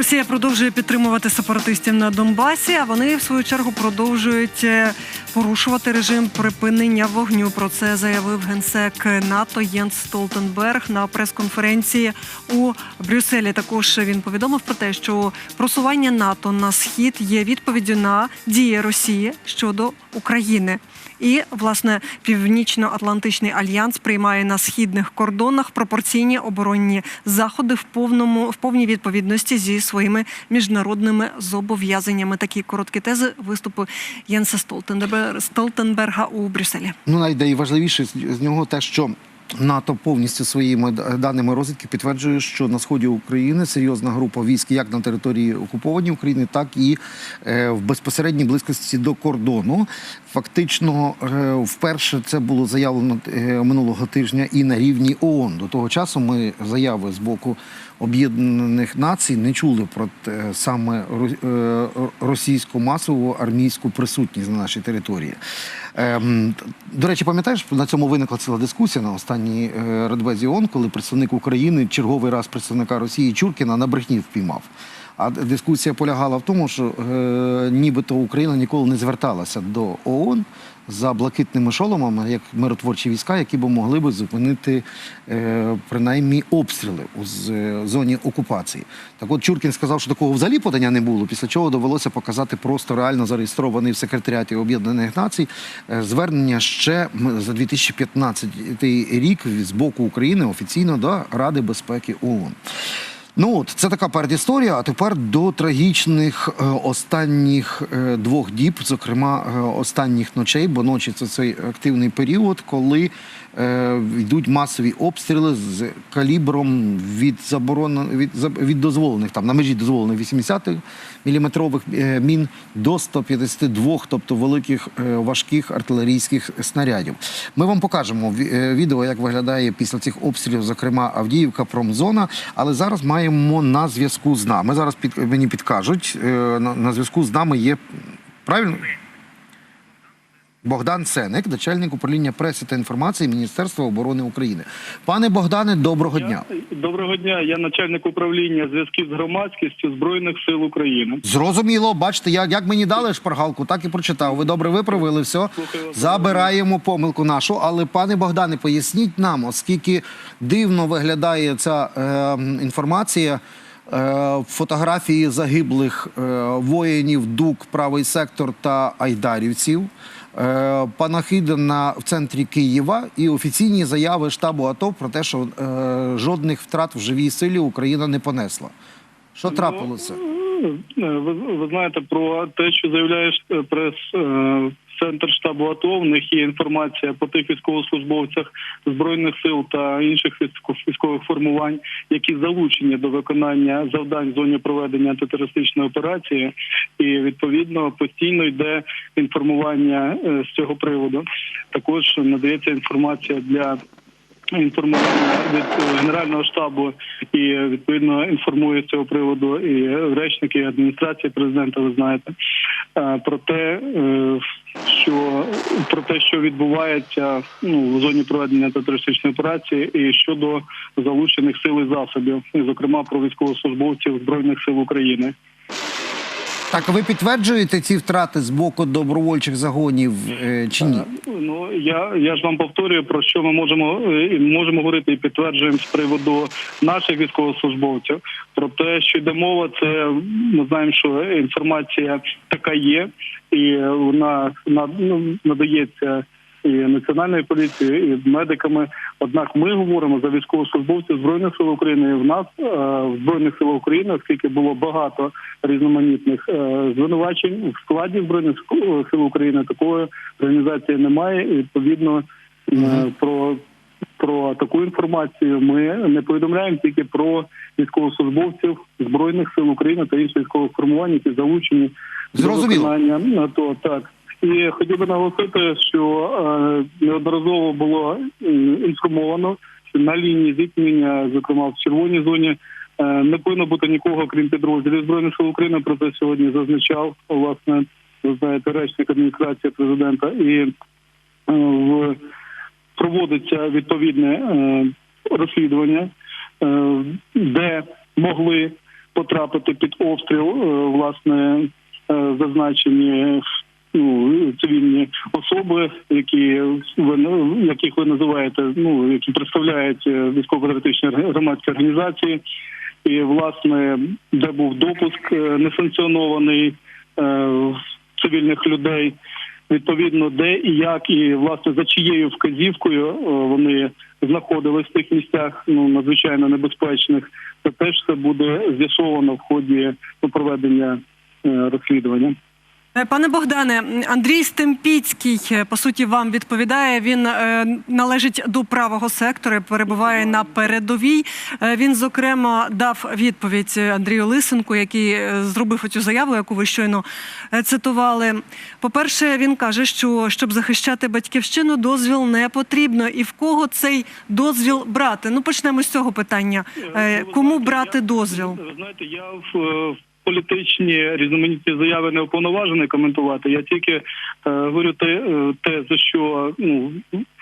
Росія продовжує підтримувати сепаратистів на Донбасі, а вони в свою чергу продовжують е, порушувати режим припинення вогню. Про це заявив генсек НАТО Єнс Столтенберг на прес-конференції у Брюсселі. Також він повідомив про те, що просування НАТО на схід є відповіддю на дії Росії щодо України. І власне північно-атлантичний альянс приймає на східних кордонах пропорційні оборонні заходи в повному в повній відповідності зі своїми міжнародними зобов'язаннями. Такі короткі тези виступу Єнса Столтенберга, у Брюсселі. Ну, найважливіше з нього те, що НАТО повністю своїми даними розвідки підтверджує, що на сході України серйозна група військ як на території окупованої України, так і е, в безпосередній близькості до кордону. Фактично, е, вперше це було заявлено е, минулого тижня і на рівні ООН. До того часу ми заяви з боку Об'єднаних Націй не чули про те, саме е, російську масову армійську присутність на нашій території. Ем, До речі, пам'ятаєш, на цьому виникла ціла дискусія на останній е, Радбезі ООН, коли представник України черговий раз представника Росії Чуркіна на брехні впіймав. А дискусія полягала в тому, що е, нібито Україна ніколи не зверталася до ООН за блакитними шоломами, як миротворчі війська, які б могли би зупинити е, принаймні обстріли у е, зоні окупації. Так от Чуркін сказав, що такого взагалі подання не було, після чого довелося показати просто реально зареєстрований в секретаріаті Об'єднаних Націй е, звернення ще за 2015 рік з боку України офіційно до Ради безпеки ООН. Ну от це така передісторія. А тепер до трагічних е, останніх е, двох діб, зокрема е, останніх ночей, бо ночі це цей активний період, коли йдуть масові обстріли з калібром від заборон від, від дозволених там на межі дозволених 80 міліметрових е, мін до 152, тобто великих е, важких артилерійських снарядів. Ми вам покажемо е, відео, як виглядає після цих обстрілів, зокрема Авдіївка, Промзона. Але зараз маємо на зв'язку з нами. Зараз під мені підкажуть. На, на зв'язку з нами є правильно. Богдан Сеник, начальник управління преси та інформації Міністерства оборони України. Пане Богдане, доброго дня. Доброго дня. Я начальник управління зв'язків з громадськістю збройних сил України. Зрозуміло, бачите, як, як мені дали шпаргалку, так і прочитав. Ви добре виправили все. Забираємо помилку нашу. Але, пане Богдане, поясніть нам, оскільки дивно виглядає ця е, інформація. е, Фотографії загиблих е, воїнів ДУК, правий сектор та айдарівців, е, на в центрі Києва і офіційні заяви штабу АТО про те, що е, жодних втрат в живій силі Україна не понесла. Що трапилося? Е, Ви, ви знаєте про те, що заявляє прес центр штабу АТО. В них є інформація по тих військовослужбовцях збройних сил та інших військових формувань, які залучені до виконання завдань в зоні проведення антитерористичної операції, і відповідно постійно йде інформування е, з цього приводу. Також надається інформація для інформування від е, генерального штабу і відповідно інформує з цього приводу і речники і адміністрації президента. Ви знаєте Е, про те, е, що про те, що відбувається ну в зоні проведення терористичної операції, і щодо залучених сил і засобів, і зокрема про військовослужбовців збройних сил України. Так, ви підтверджуєте ці втрати з боку добровольчих загонів е, чи ні? Ну я, я ж вам повторюю про що ми можемо е, можемо говорити і підтверджуємо з приводу наших військовослужбовців. Про те, що йде мова, це ми знаємо, що інформація така є, і вона ну, надається і національною поліцією, і медиками. Однак ми говоримо за військовослужбовців збройних сил України. І в нас е, в збройних сил України, оскільки було багато різноманітних е, звинувачень в складі збройних Сил- сил України, такої організації немає. І відповідно е, про. Про таку інформацію ми не повідомляємо тільки про військовослужбовців збройних сил України та інших військових формувань, які залучені Зрозуміло. до виконання АТО. Так і хотів би наголосити, що е, неодноразово було інформовано, що на лінії зіткнення, зокрема в червоній зоні, е, не повинно бути нікого, крім підрозділів збройних сил України. Про це сьогодні зазначав власне. Ви знаєте, речник адміністрації президента і е, в проводиться відповідне розслідування, де могли потрапити під обстріл, власне, зазначені ну, цивільні особи, які ви яких ви називаєте, ну які представляють е, військово-патріотичні громадські організації, і власне, де був допуск е, несанкціонований е, цивільних людей. Відповідно, де і як, і власне за чиєю вказівкою вони знаходились в тих місцях, ну надзвичайно небезпечних, це теж все буде з'ясовано в ході проведення розслідування. Е, Пане Богдане, Андрій Стемпіцький, е, по суті, вам відповідає. Він е, належить до правого сектору, перебуває на передовій. Він, зокрема, дав відповідь Андрію Лисенку, який зробив цю заяву, яку ви щойно цитували. По-перше, він каже, що щоб захищати батьківщину, дозвіл не потрібно. І в кого цей дозвіл брати? Ну, почнемо з цього питання. Кому брати дозвіл? Знаєте, я в політичні різноманітні заяви не уповноважений коментувати. Я тільки е, говорю те, е, те, за що ну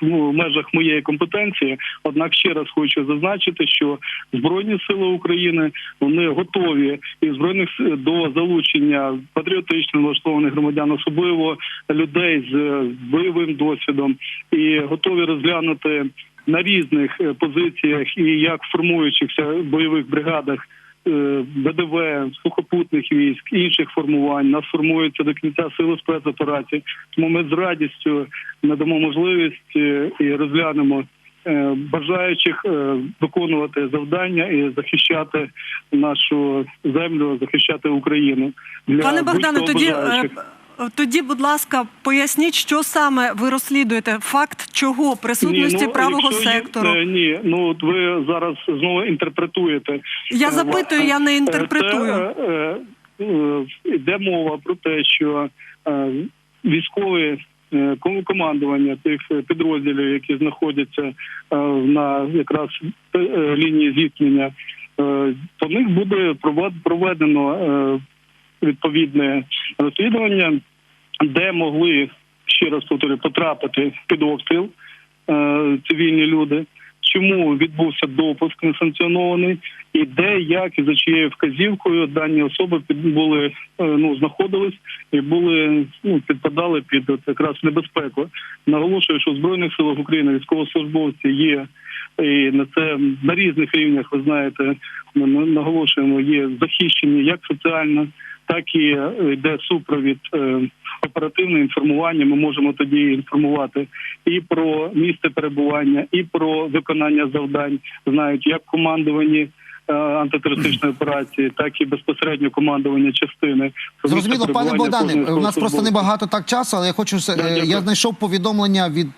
в межах моєї компетенції. Однак ще раз хочу зазначити, що збройні сили України вони готові і збройних до залучення патріотично налаштованих громадян, особливо людей з е, бойовим досвідом, і готові розглянути на різних е, позиціях і як формуючихся бойових бригадах. Е, ВДВ, сухопутних військ, інших формувань нас формуються до кінця сили спецоперацій. Тому ми з радістю надамо можливість е, і розглянемо е, бажаючих виконувати завдання і захищати нашу землю, захищати Україну. Для Пане Богдане, тоді, бажаючих. Тоді, будь ласка, поясніть, що саме ви розслідуєте? Факт чого присутності ну, правого якщо є- сектору? е, ні, ну от ви зараз знову інтерпретуєте. Я Е, запитую, я не Е, інтерпретую. Це, е, е, йде мова про те, що е, військові е, командування тих е, підрозділів, які знаходяться е, на якраз е, е, лінії зіткнення, е, по них буде провед- проведено е, відповідне розслідування, де могли ще раз повторюю, потрапити під обстріл е, цивільні люди. Чому відбувся допуск несанкціонований, і де, як і за чиєю вказівкою дані особи під були е, ну знаходились і були ну підпадали під от якраз небезпеку. Наголошую, що в збройних силах України військовослужбовці є і на це на різних рівнях. Ви знаєте, ми наголошуємо, є захищені як соціально, так і е, йде супровід е, оперативне інформування. Ми можемо тоді інформувати і про місце перебування, і про виконання завдань. Знають як командувані е, антитерористичної операції, так і безпосередньо командування частини. Зрозуміло, пане Богдане, у нас просто небагато так часу, але я хочу Да, я знайшов повідомлення від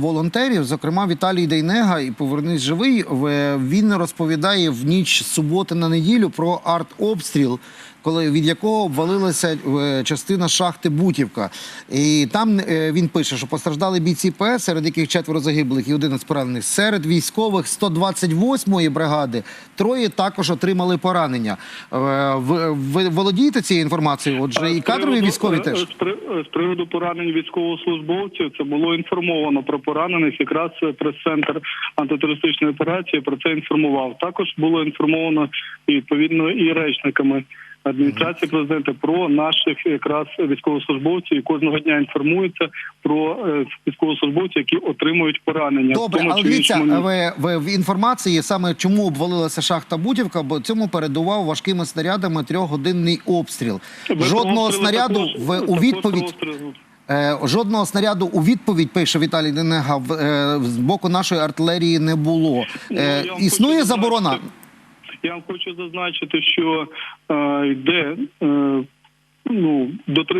волонтерів, зокрема Віталій Дейнега, і повернись живий. Він розповідає в ніч з суботи на неділю про артобстріл. Коли від якого обвалилася е, частина шахти Бутівка, і там е, він пише, що постраждали бійці ПС, серед яких четверо загиблих і 11 поранених. Серед військових 128-ї бригади троє також отримали поранення. Е, Ви, ви володієте цією інформацією? Отже, і кадрові військові теж. З приводу поранень військовослужбовців це було інформовано про поранених. Якраз прес-центр антитерористичної операції про це інформував. Також було інформовано і відповідно і речниками. Адміністрації президента про наших якраз військовослужбовців і кожного дня інформується про е, військовослужбовців, які отримують поранення. в Добре, тому але дивіться, ви, ви в інформації саме чому обвалилася шахта Бутівка, бо цьому передував важкими снарядами трьохгодинний обстріл. Жодного снаряду також- в у відповідь. Е, жодного снаряду у відповідь пише Віталій Денега е, з боку нашої артилерії не було. Ну, існує заборона. Я вам хочу зазначити, що е, йде. Е, ну,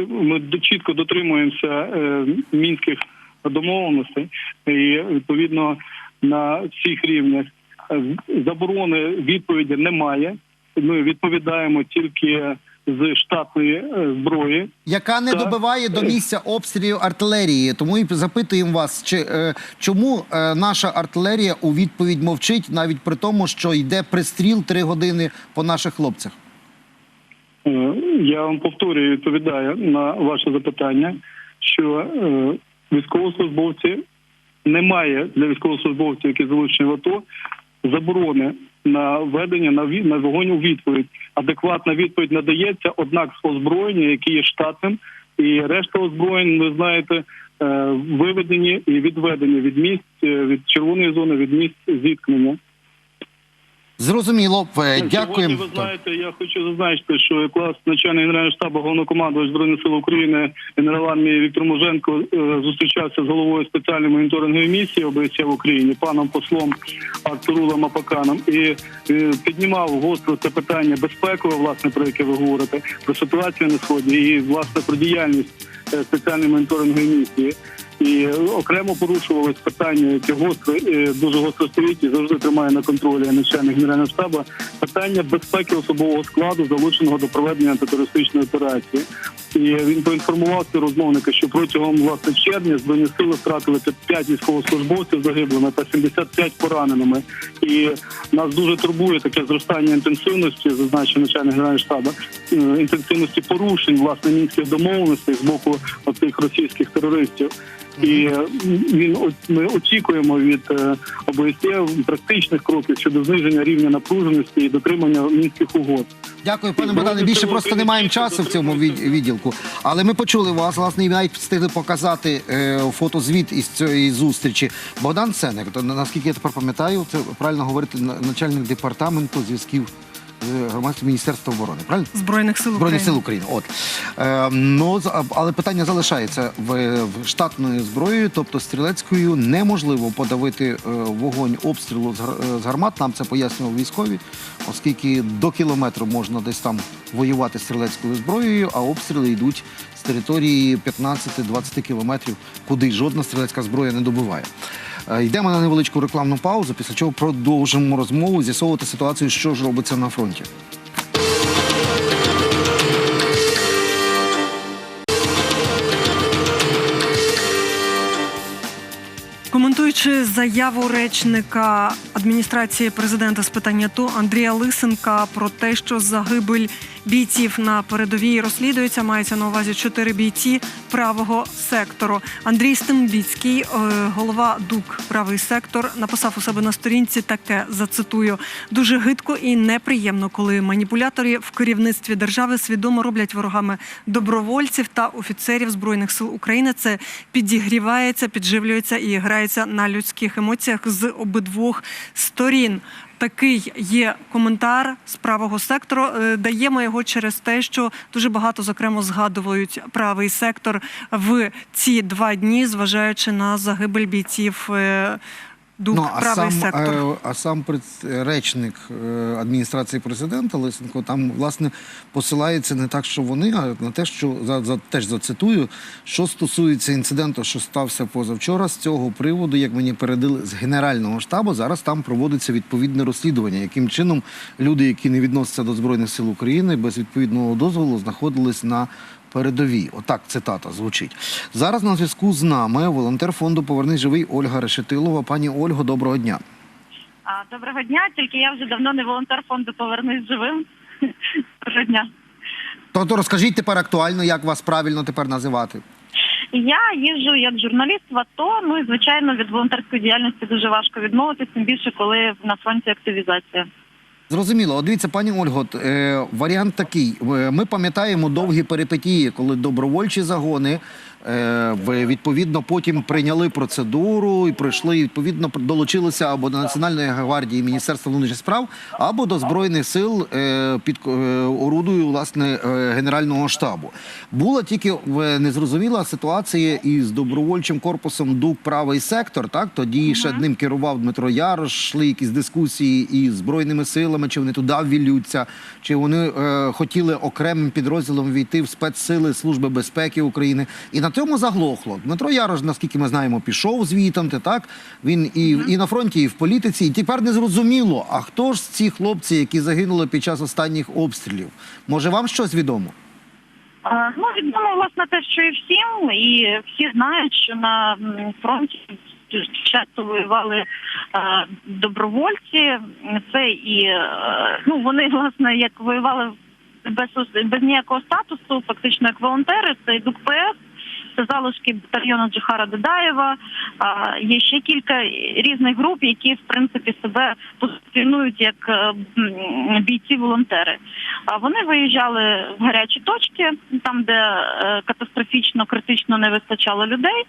ми чітко дотримуємося е, мінських домовленостей, і відповідно на всіх рівнях Е, заборони відповіді немає. Ми відповідаємо тільки з штатної е, зброї. яка не Так. добиває до місця обстрілів артилерії. Тому і запитуємо вас, чи е, чому е, наша артилерія у відповідь мовчить, навіть при тому, що йде пристріл три години по наших хлопцях. Я вам повторюю, відповідаю на ваше запитання, що е, військовослужбовці немає для військовослужбовців, які залучені в АТО, заборони на ведення на ві- на вогонь у відповідь. Адекватна відповідь надається, однак з озброєння, яке є штатним, і решта озброєнь, ви знаєте, е, виведені і відведені від місць е, від червоної зони, від місць зіткнення. Зрозуміло. Е, Сьогодні, Дякуємо. ви знаєте, я хочу зазначити, що якраз начальник генерального штабу головнокомандувач збройних сил України генерал армії Віктор Муженко е, зустрічався з головою спеціальної моніторингової місії ОБСЄ в Україні, паном послом Артурулом Апаканом, і е, піднімав гостро це питання безпекове, власне про яке ви говорите, про ситуацію на сході і власне про діяльність спеціальної моніторингової місії. І окремо порушувалось питання, яке гостро е, дуже гостро стоїть і завжди тримає на контролі начальник генерального штабу. Питання безпеки особового складу, залученого до проведення антитерористичної операції. І він поінформував співрозмовника, що протягом власне червня збройні сили втратили 5 військовослужбовців загиблими та 75 пораненими. І нас дуже турбує таке зростання інтенсивності, зазначив начальник генерального штабу, е, інтенсивності порушень власне мінських домовленостей з боку оцих російських терористів. І він ми очікуємо від е, ОБСЄ практичних кроків щодо зниження рівня напруженості і дотримання мінських угод. Дякую, пане Богдане. Більше просто немає чітко часу в цьому відділку. Але ми почули вас, власне, і навіть встигли показати е, фотозвіт із цієї зустрічі. Богдан Сенек, наскільки я тепер пам'ятаю, це правильно говорити на- начальник департаменту зв'язків з громадським міністерства оборони. Правильно? Збройних сил Збройних України. сил України. От е, ну з- але питання залишається в, в штатною зброєю, тобто стрілецькою, неможливо подавити е, вогонь обстрілу з, гар- е, з гармат. Нам це пояснював військові, оскільки до кілометру можна десь там воювати стрілецькою зброєю, а обстріли йдуть з території 15-20 кілометрів, куди жодна стрілецька зброя не добиває. Е, Йдемо на невеличку рекламну паузу, після чого продовжимо розмову, з'ясовувати ситуацію, що ж робиться на фронті. Коментуючи заяву речника адміністрації президента з питань АТО Андрія Лисенка про те, що загибель бійців на передовій розслідується, мається на увазі чотири бійці правого сектору. Андрій Стембіцький, е, голова ДУК правий сектор, написав у себе на сторінці таке зацитую: дуже гидко і неприємно, коли маніпулятори в керівництві держави свідомо роблять ворогами добровольців та офіцерів збройних сил України. Це підігрівається, підживлюється і грається на людських емоціях з обидвох сторін. Такий є коментар з правого сектору. Е, Даємо його через те, що дуже багато зокрема згадують правий сектор в ці два дні, зважаючи на загибель бійців. ДУК Ну, а правий сам, сектор. е, а сам речник е, адміністрації президента Лисенко там власне посилається не так, що вони, а на те, що за, за теж зацитую, що стосується інциденту, що стався позавчора. З цього приводу, як мені передали з генерального штабу, зараз там проводиться відповідне розслідування, яким чином люди, які не відносяться до збройних сил України, без відповідного дозволу знаходились на передовій. Отак цитата звучить. Зараз на зв'язку з нами волонтер фонду Повернись живий Ольга Решетилова. Пані Ольго, доброго дня. Доброго дня, тільки я вже давно не волонтер фонду Повернись живим. Доброго дня. Тобто розкажіть тепер актуально, як вас правильно тепер називати. Я їжджу як журналіст в АТО. Ну і звичайно від волонтерської діяльності дуже важко відмовитися, тим більше коли на фронті активізація. Зрозуміло, От дивіться, пані Ольго, е, варіант такий. Е, Ми пам'ятаємо довгі перипетії, коли добровольчі загони відповідно потім прийняли процедуру і пройшли, відповідно, долучилися або до Національної гвардії Міністерства внутрішніх справ, або до Збройних сил е, під е, орудою власне е, Генерального штабу. Була тільки е, незрозуміла ситуація із добровольчим корпусом ДУК правий сектор. Так тоді ще ним керував Дмитро Ярош, йшли якісь дискусії із збройними силами, чи вони туди ввілються, чи вони е, хотіли окремим підрозділом війти в спецсили Служби безпеки України. І на цьому заглохло. Дмитро Ярош, наскільки ми знаємо, пішов звітом. Так він і, і на фронті, і в політиці. І тепер не зрозуміло, а хто ж ці хлопці, які загинули під час останніх обстрілів? Може, вам щось відомо? А, Ну відомо власне те, що і всім, і всі знають, що на фронті часто воювали е, добровольці. Це і е, ну вони власне як воювали без без ніякого статусу, фактично як волонтери, це і ДУКПС. Це залишки батальйону Джихара Додаєва. А, Є ще кілька різних груп, які в принципі себе позиціонують як е, бійці-волонтери. Вони виїжджали в гарячі точки, там, де е, катастрофічно критично не вистачало людей,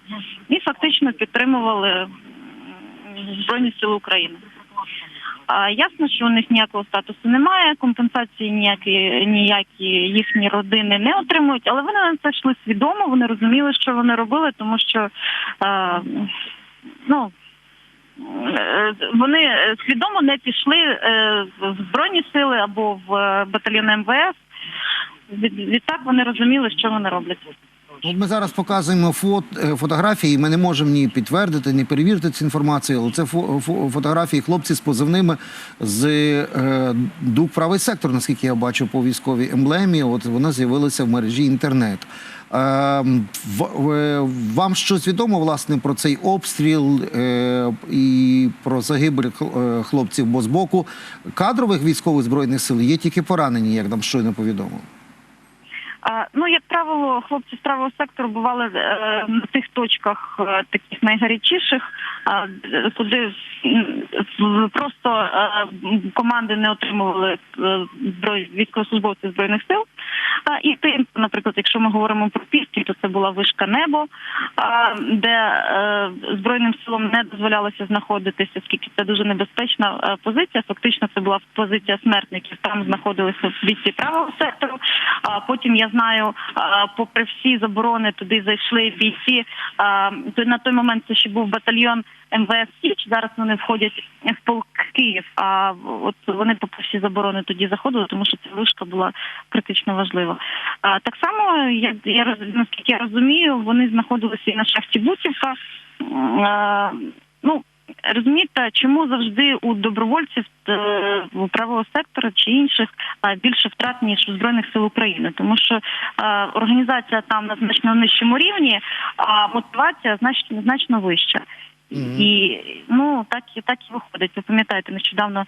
і фактично підтримували Збройні Сили України. А, ясно, що у них ніякого статусу немає, компенсації ніякі, ніякі їхні родини не отримують, але вони на це йшли свідомо, вони розуміли, що вони робили, тому що е, ну. е, Вони свідомо не пішли е, в збройні сили або в е, батальйон МВС. Відтак вони розуміли, що вони роблять. От ми зараз показуємо фот, е, фотографії. Ми не можемо ні підтвердити, ні перевірити цю інформацію, але це фо, фо- фотографії хлопці з позивними з е, ДУК правий сектор, наскільки я бачу по військовій емблемі. От вони з'явилися в мережі інтернет. Е, е, вам щось відомо власне про цей обстріл е, і про загибель е, хлопців? Бо з боку кадрових військових збройних сил є тільки поранені, як нам щойно повідомили. Ну, як правило, хлопці з правого сектору бували е, на тих точках е, таких найгарячіших, куди просто е, команди не отримували військовослужбовців зброй військовослужбовці збройних сил. І тим, наприклад, якщо ми говоримо про пісті, то це була вишка небо, де е, збройним силам не дозволялося знаходитися, оскільки це дуже небезпечна е, позиція. Фактично, це була позиція смертників. Там знаходилися бійці правого сектору. А потім я знаю, попри всі заборони, туди зайшли бійці. То на той момент це ще був батальйон МВС Січ. Зараз вони входять в полк Київ. А от вони попри всі заборони тоді заходили, тому що ця вишка була критично важлива. А так само, як я наскільки я розумію, вони знаходилися і на шахті Бутівка. Ну розумієте, чому завжди у добровольців е, правого сектора чи інших більше втрат ніж у збройних сил України, тому що організація там на значно нижчому рівні, а мотивація значно значно вища. Мгм. І ну так і так і виходить. Ви пам'ятаєте, нещодавно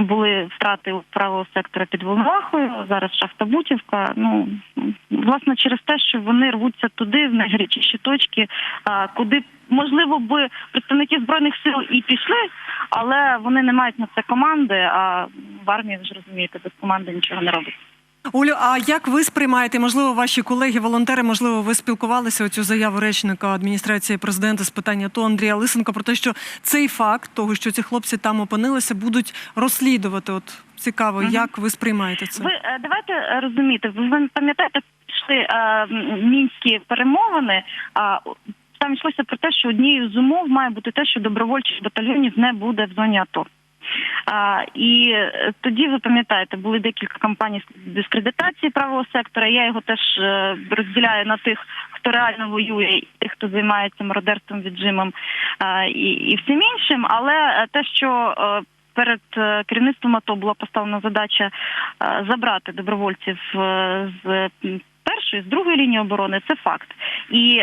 були втрати правого сектора під Волновахою, зараз шахта Бутівка. Ну власне через те, що вони рвуться туди, в найгарячіші точки, куди можливо би представники збройних сил і пішли, але вони не мають на це команди. А в армії ви ж розумієте, без команди нічого не робить. Олю, а як ви сприймаєте? Можливо, ваші колеги, волонтери, можливо, ви спілкувалися оцю заяву речника адміністрації президента з питання АТО Андрія Лисенка про те, що цей факт того, що ці хлопці там опинилися, будуть розслідувати. От цікаво, Мгм. як ви сприймаєте це? Ви е, давайте розуміти. Ви ви пам'ятаєте, пішли е, мінські перемовини. А там йшлося про те, що однією з умов має бути те, що добровольчих батальйонів не буде в зоні АТО. А, і е, тоді ви пам'ятаєте, були декілька кампаній з дискредитації правого сектора. Я його теж е, розділяю на тих, хто реально воює, і тих, хто займається мародерством, віджимом а, і, і всім іншим. Але е, те, що перед керівництвом АТО була поставлена задача забрати добровольців з першої, з другої лінії оборони, це факт. І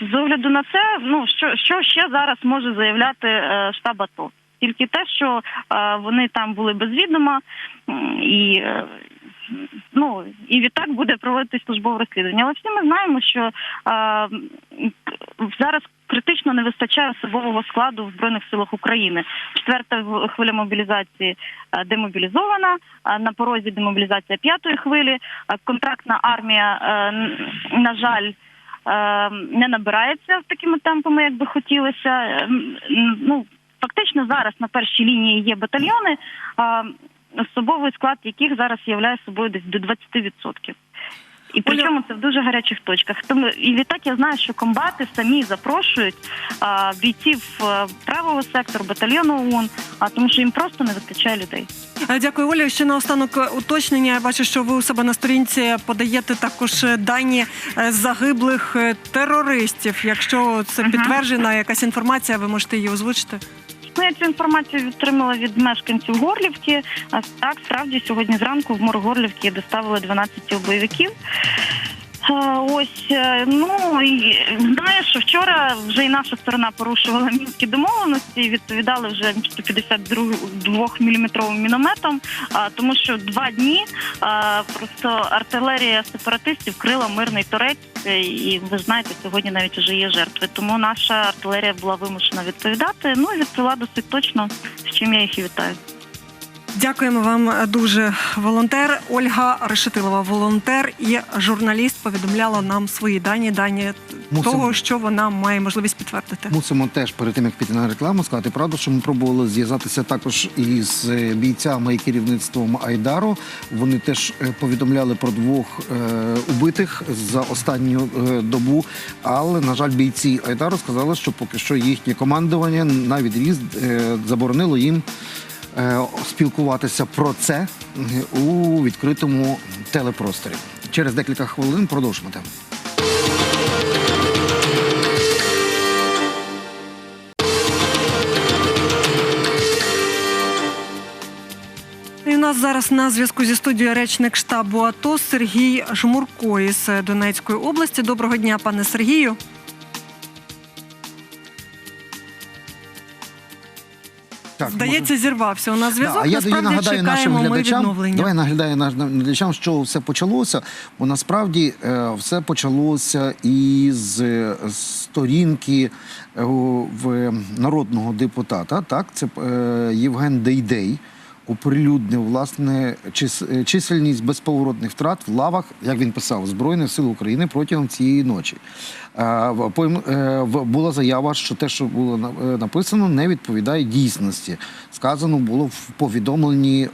з- огляду на це, ну що, що ще зараз може заявляти штаб АТО? Тільки те, що е, вони там були без відома, і е, ну і відтак буде проводитись службове розслідування. Але всі ми знаємо, що е, зараз критично не вистачає особового складу в збройних силах України. Четверта хвиля мобілізації е, демобілізована. На порозі демобілізація п'ятої хвилі. Контрактна армія, е, на жаль. е, Не набирається такими темпами, як би хотілося. Е, Ну фактично зараз на першій лінії є батальйони, особовий склад яких зараз являє собою десь до 20%. І причому це в дуже гарячих точках. Тому і відтак я знаю, що комбати самі запрошують а, бійців а, правого сектору, батальйону ОУН, а тому що їм просто не вистачає людей. Е, Дякую, Оля. Ще наостанок е, уточнення. Я бачу, що ви у себе на сторінці подаєте також е, дані е, загиблих е, терористів. Якщо це підтверджена якась інформація, ви можете її озвучити. Ну, я цю інформацію отримала від мешканців Горлівки. А так, справді, сьогодні зранку в морг Горлівки доставили 12 бойовиків. Е, Ось е, ну і знаєш, що вчора вже і наша сторона порушувала мінські домовленості, і відповідали вже 152 міліметровим мінометом, а, тому що два дні просто артилерія сепаратистів крила мирний торець, е, і ви знаєте, сьогодні навіть вже є жертви. Тому наша артилерія була вимушена відповідати. Ну і відповіла досить точно, з чим я їх і вітаю. Дякуємо вам дуже. Волонтер Ольга Решетилова, волонтер і журналіст, повідомляла нам свої дані, дані Мусимо. того, що вона має можливість підтвердити. Мусимо теж перед тим як піти на рекламу сказати правду, що ми пробували зв'язатися також із е, бійцями і керівництвом Айдару. Вони теж е, повідомляли про двох е, убитих за останню е, добу. Але на жаль, бійці Айдару сказали, що поки що їхнє командування на відріз е, заборонило їм. Е, Спілкуватися про це у відкритому телепросторі. Через декілька хвилин продовжимо тему. І у нас зараз на зв'язку зі студією речник штабу АТО Сергій Жмурко із Донецької області. Доброго дня, пане Сергію. Так, Здається, зірвався у нас зв'язок. Да, а я Насправді нагадаю нашим чекаємо ми глядачам. відновлення. Давай нагадаю нашим глядачам, що все почалося. Бо насправді е, все почалося із е, сторінки е, в народного депутата. Так, це Євген Дейдей. Оприлюднив власне чисельність безповоротних втрат в лавах, як він писав, Збройних сил України протягом цієї ночі. Е, е, була заява, що те, що було е, написано, не відповідає дійсності. Сказано було в повідомленні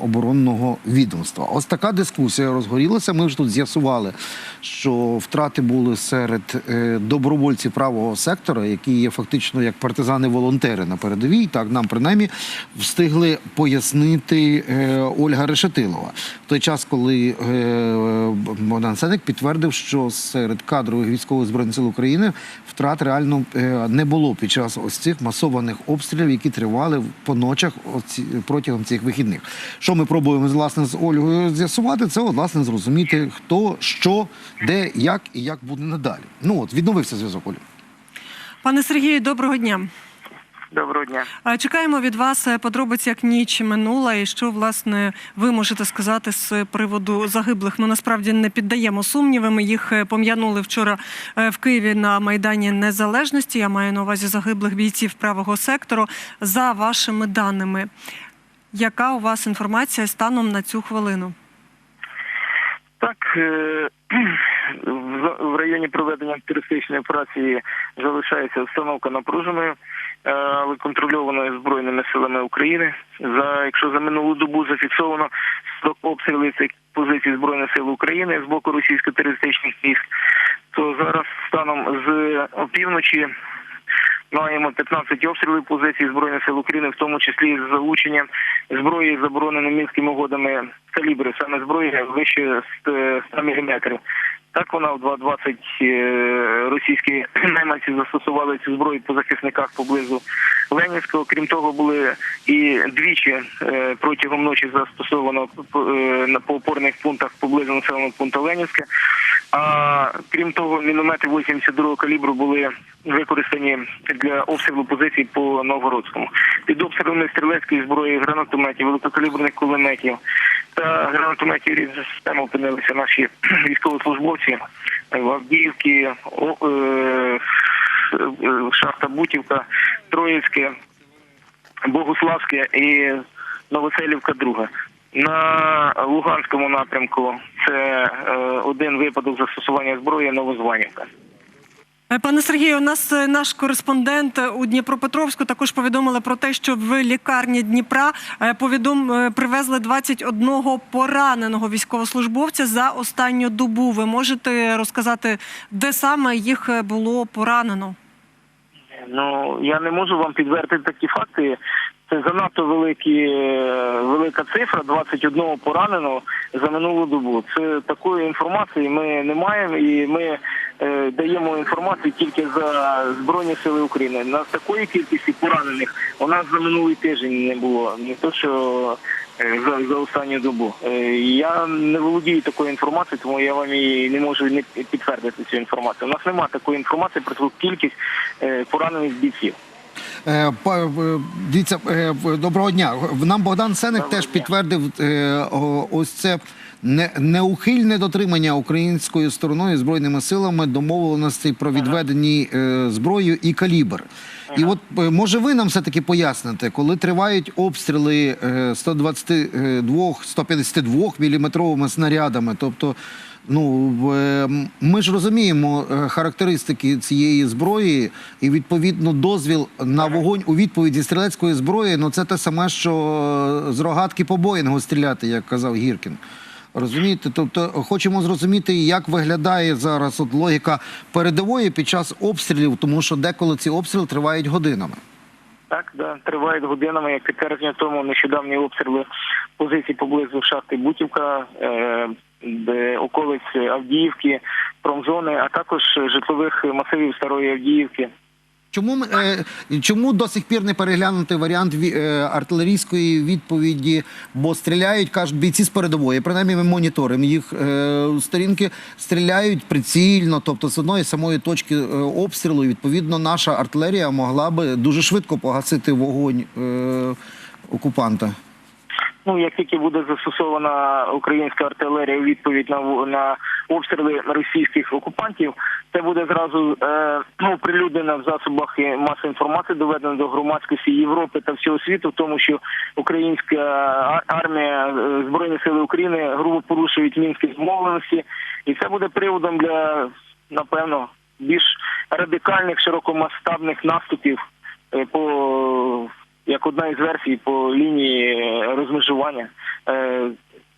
оборонного відомства. Ось така дискусія розгорілася. Ми ж тут з'ясували, що втрати були серед добровольців правого сектора, які є фактично як партизани-волонтери на передовій. Так нам принаймні встигли пояснити Ольга Решетилова. В той час, коли Богдан Сенек підтвердив, що серед кадрових військових збройних сил України втрат реально е, не було під час ось цих масованих обстрілів, які тривали по ночах протягом цих вихідних. Що ми пробуємо власне з Ольгою з'ясувати, це власне зрозуміти, хто, що, де, як і як буде надалі. Ну от відновився зв'язок Олю. Пане Сергію, доброго дня. Доброго дня. Е, Чекаємо від вас е, подробиці, як ніч минула, і що власне ви можете сказати з приводу загиблих. Ми насправді не піддаємо сумнівам. Їх е, пом'янули вчора в Києві на майдані Незалежності. Я маю на увазі загиблих бійців правого сектору. За вашими даними, яка у вас інформація станом на цю хвилину? Так, е, в районі проведення антитерористичної операції залишається обстановка напруженою, але контрольованою Збройними силами України. За якщо за минулу добу зафіксовано 40 обстрілів цих позицій Збройних сил України з боку російсько-терористичних військ, то зараз станом з опівночі Маємо 15 обстрілів позицій Збройних сил України, в тому числі з залученням зброї, забороненої мінськими угодами калібри, саме зброї вище 100 мм. Так вона в 2.20 е, російські найманці застосували цю зброю по захисниках поблизу Ленінського. Крім того, були і двічі е, протягом ночі застосовано е, по опорних пунктах поблизу населеного пункту Ленінське. А крім того, міномети 82 калібру були використані для обстрілу позицій по Новгородському. Під обстрілами стрілецької зброї, гранатометів, великокаліберних кулеметів та гранатометів різних систем опинилися наші військовослужбовці в Авдіївці, е, Шахта Бутівка, Троїцьке, Богуславське і Новоселівка друга. На Луганському напрямку це е, один випадок застосування зброї Новозванівка. Е, Пане Сергію, у нас е, наш кореспондент у Дніпропетровську також повідомили про те, що в лікарні Дніпра е, повідом е, привезли 21 пораненого військовослужбовця за останню добу. Ви можете розказати, де саме їх е, було поранено? Ну я не можу вам підтвердити такі факти. Це занадто великі, е, велика цифра 21 пораненого за минулу добу. Це такої інформації ми не маємо, і ми е, даємо інформацію тільки за збройні сили України. На такої кількості поранених у нас за минулий тиждень не було. Не то що е, за, за останню добу. Е, Я не володію такою інформацією, тому я вам і не можу не підтвердити цю інформацію. У нас немає такої інформації про таку кількість е, поранених бійців. Е, Дивіться, е, доброго дня. Нам Богдан Сеник Доброго теж дня. підтвердив е, ось це неухильне дотримання українською стороною збройними силами домовленостей про відведені зброю і калібр. І от може ви нам все таки поясните, коли тривають обстріли е, 122 152 міліметровими снарядами, тобто. Ну, е, ми ж розуміємо е, характеристики цієї зброї, і відповідно дозвіл на вогонь у відповідь зі стрілецької зброї. Ну це те саме, що е, з рогатки по Боїнгу стріляти, як казав Гіркін. Розумієте? Тобто хочемо зрозуміти, як виглядає зараз от логіка передової під час обстрілів, тому що деколи ці обстріли тривають годинами. Так, да, тривають годинами, як підтвердження тому нещодавні обстріли позицій поблизу шахти Бутівка, е, околиць Авдіївки, промзони, а також житлових масивів Старої Авдіївки. Чому е, чому до сих пір не переглянути варіант е, артилерійської відповіді? Бо стріляють, кажуть бійці з передової. Принаймні ми моніторимо їх е, сторінки, стріляють прицільно, тобто з одної самої точки обстрілу. Відповідно, наша артилерія могла би дуже швидко погасити вогонь окупанта. Ну, як тільки буде застосована українська артилерія у відповідь на на обстріли російських окупантів, це буде зразу е, ну, оприлюднено в засобах масової інформації, доведено до громадськості Європи та всього світу, в тому що українська армія е, збройні сили України грубо порушують мінські домовленості, і це буде приводом для напевно більш радикальних широкомасштабних наступів е, по як одна із версій по лінії е, розмежування.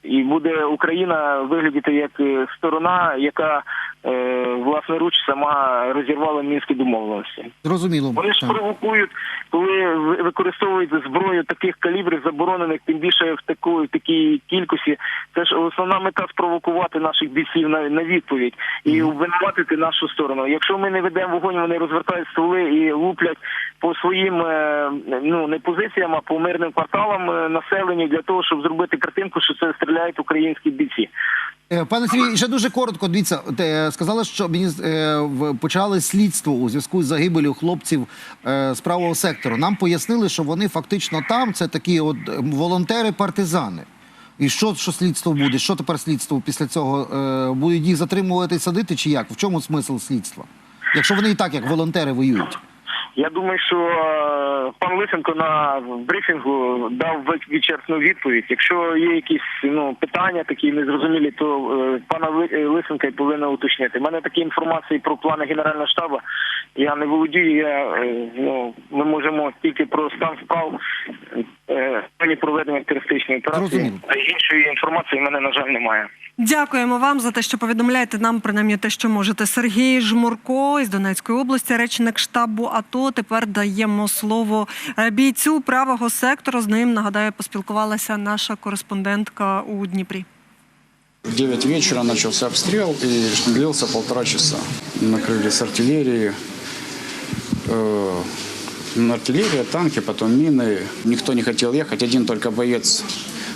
І буде Україна виглядати як е, сторона, яка е, власноруч сама розірвала мінські домовленості. Зрозуміло. Вони ж провокують, коли ви- використовують зброю таких калібрів заборонених, тим більше в такої такій кількості. Це ж основна мета спровокувати наших бійців на, на відповідь і обвинуватити нашу сторону. Якщо ми не ведемо вогонь, вони розвертають стволи і луплять по своїм е, ну не позиціям, а по мирним кварталам населенню для того, щоб зробити картинку, що це стріляють українські бійці. Е, Пане Сергій, ще дуже коротко. Дивіться, е, сказали, що е, почали слідство у зв'язку з загибелю хлопців з правого сектору. Нам пояснили, що вони фактично там це такі волонтери-партизани. І що, що слідство буде? Що тепер слідство після цього будуть їх затримувати і садити, чи як? В чому смисл слідства? Якщо вони і так як волонтери воюють. Я думаю, що е, пан Лисенко на брифінгу дав ви- вичерпну відповідь. Якщо є якісь ну питання такі незрозумілі, то е, пана Лисенка й повинна уточнити. У мене такі інформації про плани генерального штабу. Я не володію. Я е, ну ми можемо тільки про стан справ е, проведення терористичної операції. А іншої інформації в мене на жаль немає. Дякуємо вам за те, що повідомляєте нам принаймні те, що можете. Сергій Жмурко із Донецької області, речник штабу АТО. Тепер даємо слово е, бійцю правого сектору. З ним нагадаю, поспілкувалася наша кореспондентка у Дніпрі. В 9 вечера начался обстрел и длился полтора часа. Накрыли с артиллерии. Э, артиллерия, танки, потом мины. Никто не хотел ехать. Один только боец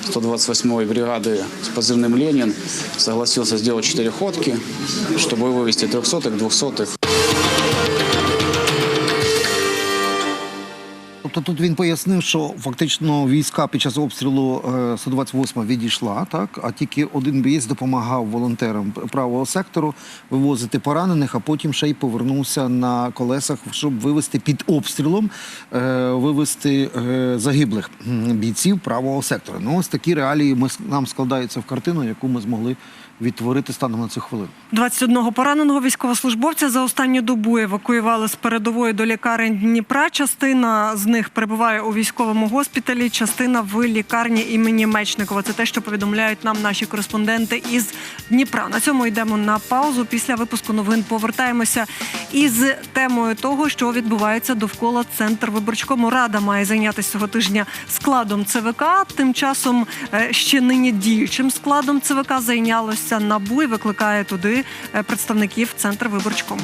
128-й бригады с позывным «Ленин» согласился сделать четыре ходки, чтобы вывести 300-х, 200-х. Тобто тут він пояснив, що фактично війська під час обстрілу е, 128 відійшла, так а тільки один боєць допомагав волонтерам правого сектору вивозити поранених, а потім ще й повернувся на колесах, щоб вивести під обстрілом, е, вивести е, загиблих бійців правого сектора. Ну ось такі реалії ми нам складаються в картину, яку ми змогли відтворити станом на цю хвилину. 21 пораненого військовослужбовця за останню добу евакуювали з передової до лікарень Дніпра. Частина з них перебуває у військовому госпіталі, частина в лікарні імені Мечникова. Це те, що повідомляють нам наші кореспонденти із Дніпра. На цьому йдемо на паузу. Після випуску новин повертаємося із темою того, що відбувається довкола центр виборчкому. Рада має зайнятися цього тижня складом ЦВК. Тим часом е, ще нині діючим складом ЦВК зайнялося НАБУ і викликає туди е, представників центр виборчкому.